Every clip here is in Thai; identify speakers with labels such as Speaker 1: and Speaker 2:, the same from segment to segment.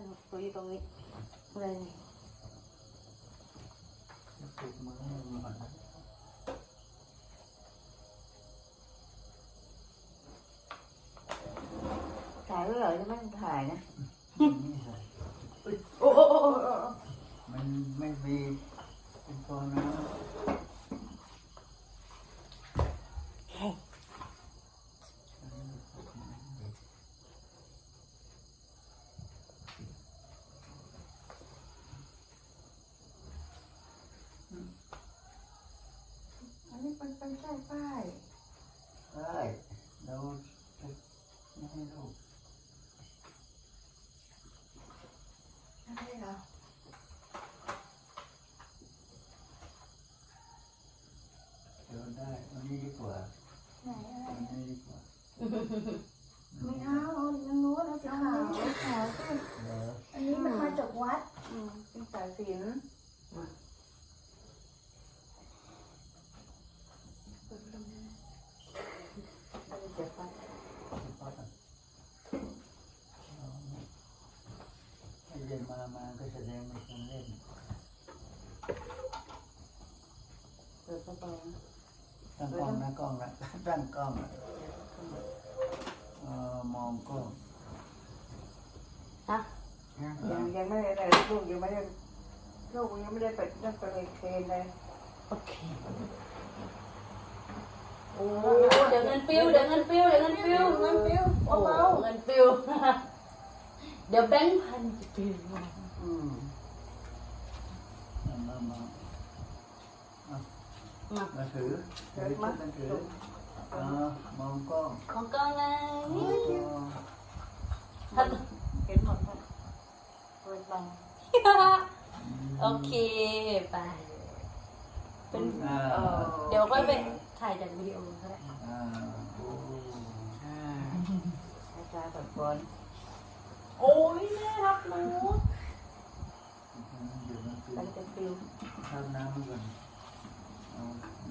Speaker 1: นตัวอยู่ตรงนี้เลย
Speaker 2: ถูกมือให้หมดนะ
Speaker 1: ถ่ายไว้เหรอจะไม่ถ่ายนะ
Speaker 2: นี่ใส่
Speaker 1: โอ้โอ้โอ้โอ้โอ้
Speaker 2: มันไม่มีเป็นฟองน้ำ
Speaker 1: อันนี้เป็นเป็นใช่ป้าย
Speaker 2: ได้เราจะไม่ให้ลูก
Speaker 1: ใช่เหรอ
Speaker 2: เดี๋ยวได้วันนี้ดีกว่า
Speaker 1: ไหนอะไร
Speaker 2: วันนี้ดีกว่า
Speaker 3: ไม่เอาเอายังนู้นเอาสีขาว
Speaker 1: ขาวสิ
Speaker 2: เดี๋ยว
Speaker 3: อันนี้มันมาจากวัด
Speaker 1: อืมเป็นสายสิญจนเปิดลงนะเราจะเจ็บปะ
Speaker 2: พ่อก่อนเอาให้เย็นมา มาก็แสดงเป็นคนเล่น
Speaker 1: เปิดประตูนะ
Speaker 2: ตั้งกล้องนะกล้องนะตั้งกล้องนะเอ่อมองกล้อง
Speaker 1: ฮะ
Speaker 2: นะ
Speaker 1: ยังยังไม่ได้เลยลูกยังไม่ได้ ลูกยังไม่ได้ไปนั่นไปเลยเคนเลย
Speaker 4: โอเคโอ้เดี๋ยวเงินปิ้วเดี๋ยวเงินปิ้วเดี๋ยวเงินปิ้ว
Speaker 1: เงินปิ้ว
Speaker 4: โอ้
Speaker 1: เบา
Speaker 4: เงินปิ้วเดี๋ยวแบงค์พันจะปิ้ว
Speaker 1: ๆอืม
Speaker 2: มามามาเอามาถือถือชุดมันถือเออมองกล้อง
Speaker 4: ของกล้องไง
Speaker 2: มองกล้อง
Speaker 4: ท่าน
Speaker 1: เห็นหมดครับเปิดบัง
Speaker 4: โอเคไปเป็น
Speaker 2: อ่า
Speaker 4: เอ่อเดี๋ยวก็ไปถ่ายจากวิดีโอก็ได้
Speaker 2: อ่าโอ้อ่า
Speaker 1: อาจารย์แบบบอล
Speaker 4: โอ้ยแม่รักหนู
Speaker 2: เดี๋ยวมันคือ
Speaker 1: ไปจะปิ้ว
Speaker 2: ทำน้ำมันก่อนเอา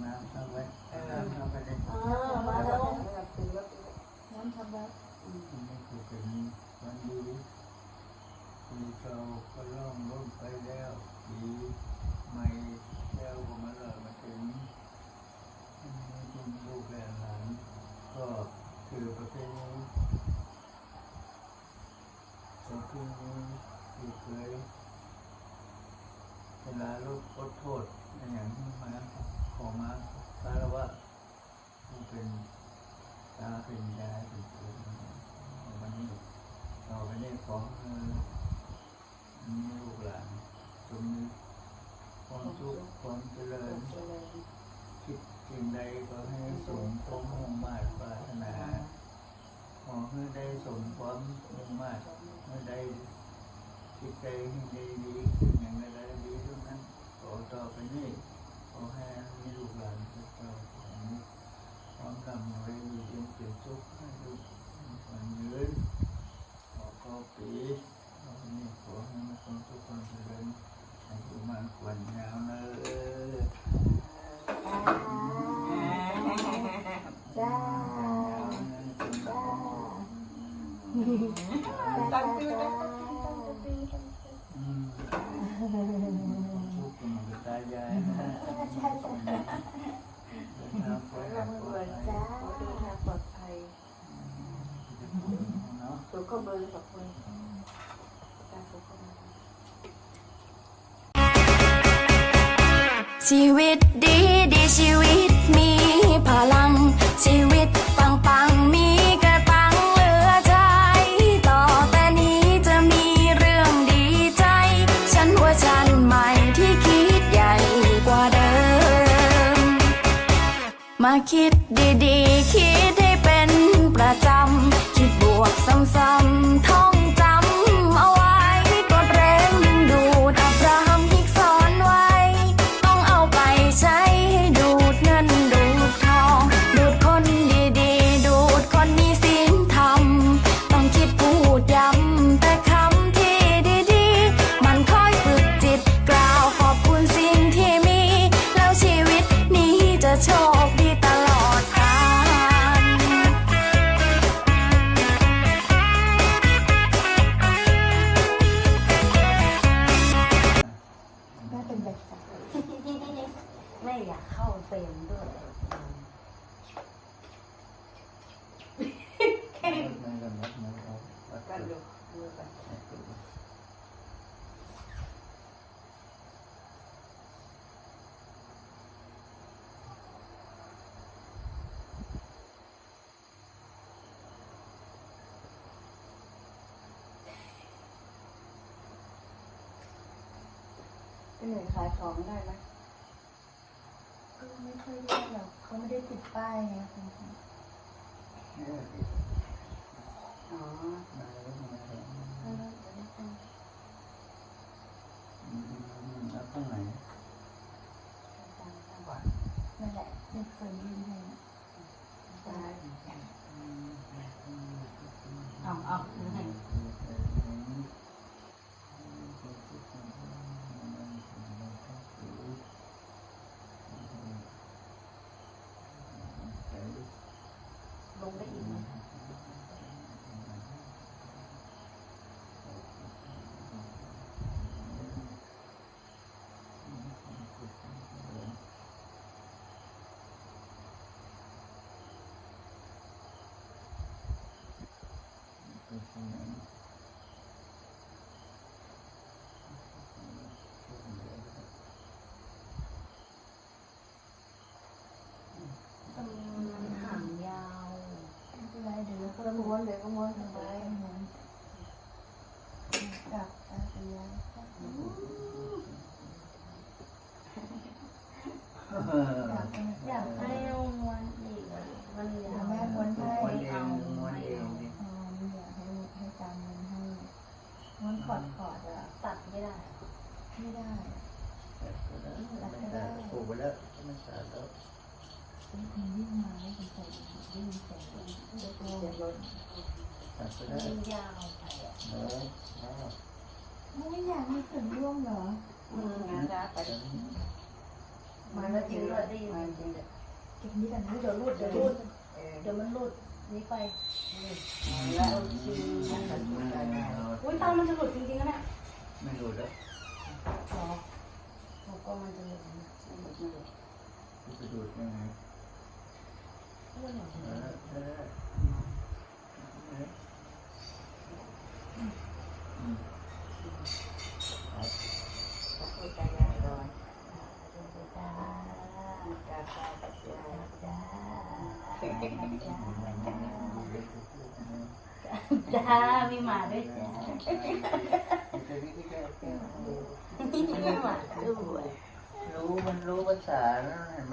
Speaker 2: น้ำเข้าไว้เอาน้ำเข้าไปได้
Speaker 4: อ่ามาแล้ว
Speaker 1: แล้วปิ้วแล้วปิ้ว
Speaker 3: น้ำทำวัด
Speaker 1: อืม
Speaker 2: นี่คือเป็นวันดีปีเก็ล่องล่มไปแล้วปีใหม่แล้วก็มาเลยมาถึงคุณลูกแลหลานก็ถือประเพณีประเพณีที่เคยเวลาลูกขอโทษอย่างที่มาขอมาสารวะผู้เป็นตาเป็นยายเป็นปู่วันนี้ต่อไปนี้ขอให้มีลูกหลานจงมีความสุขความเจริญคิดสิ่งใดก็ให้สมความมุ่งมา่ปรารถนาขอให้ได้สมความมุ่งมา่ให้ได้คิดใจให้ได้ดีขึ้นอย่างไรดีทุกนั้นขอต่อไปนี้ขอให้มีลูกหลานทุกคนของความกำไรอยู่เย็นเป็นสุขให้ลูกความยืนขอขอปีขอนี้ขอให้มีความสุขความเจริญให้อยู่มันขวัญยาวเนอ
Speaker 3: จ้า
Speaker 1: ตั้งปิ้วตั้ง
Speaker 2: อืมทุกข์มันก็ตายายนะเดินทางไป
Speaker 1: แล้ว
Speaker 2: หา
Speaker 1: มือ
Speaker 2: ปลอ
Speaker 1: เบิ
Speaker 2: ด
Speaker 1: ร์
Speaker 2: ภัย
Speaker 1: ขอเดินทางปลอดภัย
Speaker 2: เนาะ
Speaker 1: ตัวก็เบิร์กับคนการตัวก็มา
Speaker 5: ชีวิตดีดีชีวิตมีพลังชีวิตปังปังมีกระตังเหลือใจ ต่อแต่นี้จะมีเรื่องดีใจ ฉันว่าฉันใหม่ที่คิดใหญ่กว่าเดิม มาคิดดีๆ คิดให้เป็นประจำ คิดบวกซ้ำๆท่อง ไม่อยากเข้าเฟรมด้วยแค่นั้นก็นับนับเอา
Speaker 3: หน่วยขายของได้ไหมก็ไม่ค่อยได้หรอกเขาไม่ได้ติดป้ายไงคุณพ่อ
Speaker 2: เนี่ยติด
Speaker 1: อ๋อ
Speaker 2: มาแล้วมาแล้ว
Speaker 3: เออเดี๋ยวนี้เป็น
Speaker 2: อืมแล้วข้างไหน
Speaker 3: การทำก่อนนั่นแหละที่เคยยื่นให้นะ
Speaker 1: ใช่
Speaker 4: เอาเอาให้ ลงได้อีกไหม
Speaker 3: ต้อง
Speaker 4: มันหางยาว
Speaker 3: ไม่เป็นไรเดี๋ยวเราก็ม้วนเดี๋ยวก็ม้วนลงไปม้วนจับตาไปยายจับ
Speaker 4: อยากให้เอวม้วนอีกมันยาว
Speaker 3: แม่ม้วนให้
Speaker 2: ม้วนเองม้วนเองนี่
Speaker 3: อ๋อไม่อยากให้ให้ตามมันให้ม้วนขอดขอดอะ
Speaker 4: ตัดไม่ได้
Speaker 3: ไม่ได้
Speaker 2: ไม่ได้ปลูกไปแล้วไม่สาดแล้ว
Speaker 3: เป็นคนวิ่งมาแล้วเป็นใส่วิ่งใส่เด็กเด็กโล
Speaker 2: ตัดไปแล้ว
Speaker 4: มันยาวไปอะ
Speaker 2: เออ
Speaker 3: ไม่อยากมีส่วนร่วมเหรอ
Speaker 1: อืมงั้นไป
Speaker 4: มันแล้วจริงด้วยได้ยิน
Speaker 1: จริงเลย
Speaker 3: เก็บนี้กันนะ
Speaker 4: เดี๋ยวรูดเดี๋ยวรูด
Speaker 1: เออ
Speaker 4: เดี๋ยวมันรูดนี้ไป
Speaker 1: แล้วโอเคงั้นก็ดูได้
Speaker 4: อุ้ยตามันจะหลุดจริงๆนะเนี่ย
Speaker 2: ไม่รู้แล้ว
Speaker 4: อ๋อผมก็มันจะหลุดนะ
Speaker 1: ไม่หลุดไม่หลุด
Speaker 2: จะดูดยังไง
Speaker 4: เรื่องของ
Speaker 2: เออเออเอออืม
Speaker 1: ขอบคุณใจยายก่อน
Speaker 2: จ้า
Speaker 4: จ้ามีหมาด้วยจ้ามีหมาด้วย
Speaker 2: รู้มันรู้ภาษาแล้วเห็นไหม